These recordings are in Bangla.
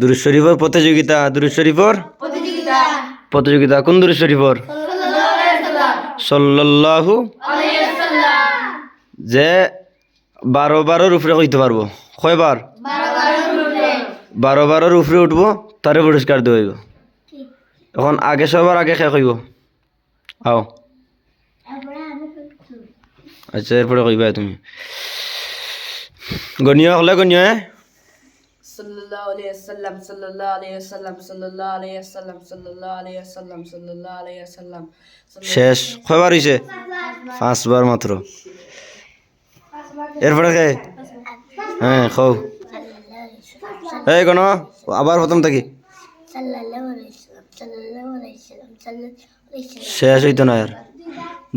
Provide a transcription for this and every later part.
দুরুদ শরীফর প্রতিযোগিতা শরীফর? প্রতিযোগিতা। কোন দুরুদ শরীফর? সাল্লাল্লাহু যে বারো বারোর উপরে কইতে পারব। কয়বার? বারো বারোর উপরে। উঠবো তারে পুরস্কার দেব এখন আগে সবার আগে খেয়ে কইব? আও। আচ্ছা এরপরে কইবা তুমি। গনিয়া হলে গনিয়া sallallahu alayhi wasallam sallallahu alayhi wasallam sallallahu alayhi wasallam sallallahu alayhi wasallam sallallahu alayhi wasallam শেষ কয়বার হয়েছে পাঁচবার মাত্র এরপরে কে হ্যাঁ খৌ এই কোন আবার প্রথম থাকি শেষ হইতো না আর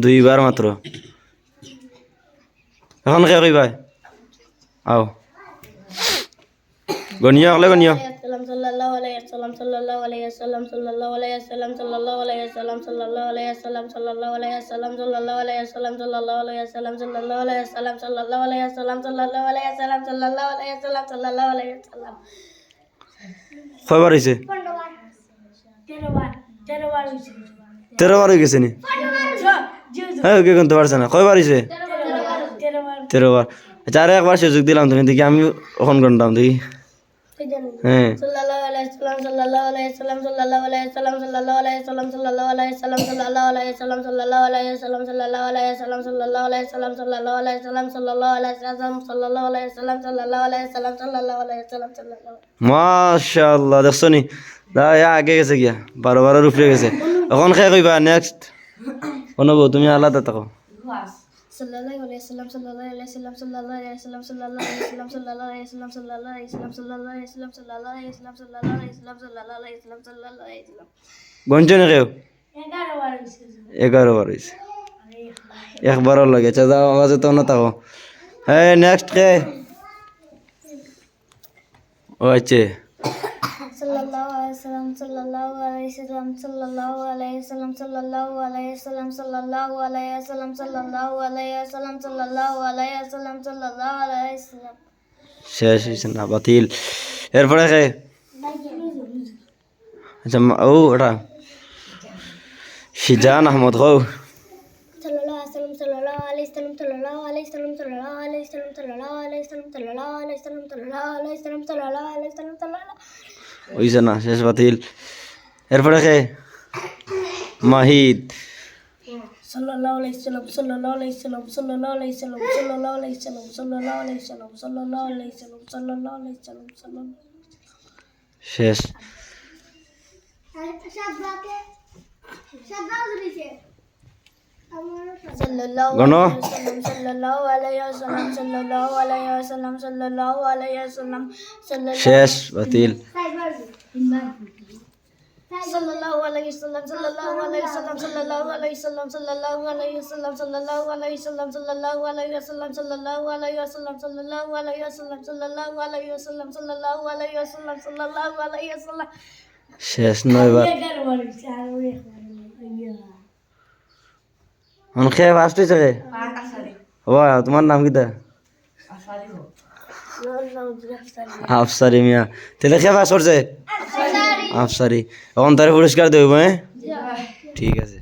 দুইবার মাত্র এখন কে কইবাই আও গনিয়া হলে গনিয়া Salam sallallahu alayhi wasallam sallallahu alayhi wasallam sallallahu alayhi wasallam sallallahu alayhi wasallam sallallahu alayhi wasallam sallallahu alayhi wasallam sallallahu alayhi wasallam sallallahu alayhi wasallam sallallahu alayhi wasallam sallallahu alayhi wasallam sallallahu alayhi wasallam sallallahu alayhi wasallam sallallahu alayhi wasallam কয়বার হয়েছে তেরো বার হয়ে গেছে নি হ্যাঁ ওকে গুনতে পারছে না কয়বার বার আচ্ছা আচ্ছা, চারে একবার সুযোগ দিলাম তুমি, দেখি আমি ফোন করতাম দেখি। হ্যাঁ। মাশাল্লাহ দেখছ নি? আগে গেছে গিয়া, বারো বারোর উপরে গেছে। এখন খেয়ে কইবা নেক্সট অনুভব তুমি আলাদা থাকো। Sallallahu alayhi wasallam sallallahu alayhi wasallam sallallahu alayhi wasallam sallallahu alayhi wasallam sallallahu alayhi wasallam sallallahu alayhi wasallam sallallahu alayhi wasallam sallallahu alayhi wasallam sallallahu alayhi wasallam sallallahu alayhi wasallam sallallahu alayhi wasallam গঞ্জ না কেউ এগারো বার হয়েছে একবারও লাগে আচ্ছা যাও আওয়াজে তো না থাকো হ্যাঁ নেক্সট কে ও আচ্ছা sallallahu alayhi wasallam sallallahu alayhi wasallam sallallahu alayhi wasallam sallallahu alayhi wasallam sallallahu alayhi wasallam sallallahu alayhi wasallam sallallahu alayhi wasallam sallallahu alayhi wasallam শেষ হয়েছে না বাতিল এরপরে কে আচ্ছা মা- ও ওটা সিজান আহমদ কৌ sallallahu alayhi wasallam sallallahu alayhi wasallam sallallahu alayhi wasallam sallallahu alayhi wasallam sallallahu alayhi wasallam sallallahu alayhi wasallam sallallahu alayhi wasallam sallallahu alayhi wasallam sallallahu হইছে না শেষ বাতিল এরপরে কে Mahid sallallahu alaihi wasallam sallallahu alaihi wasallam sallallahu alaihi wasallam sallallahu alaihi wasallam sallallahu alaihi wasallam sallallahu alaihi wasallam sallallahu alaihi wasallam sallallahu শেষ গণ শেষ বাতিল sallallahu alayhi wasallam sallallahu alayhi wasallam sallallahu alayhi wasallam sallallahu alayhi wasallam sallallahu alayhi wasallam sallallahu alayhi wasallam sallallahu alayhi wasallam sallallahu alayhi wasallam sallallahu alayhi wasallam sallallahu alayhi wasallam sallallahu alayhi wasallam শেষ নয়বার ও তোমার নাম কিতা আফসারি মিয়া তাহলে খেয়ে ফার্স্ট করছে আফসারি। এখন তার পুরস্কার দেবো হ্যাঁ? ঠিক আছে।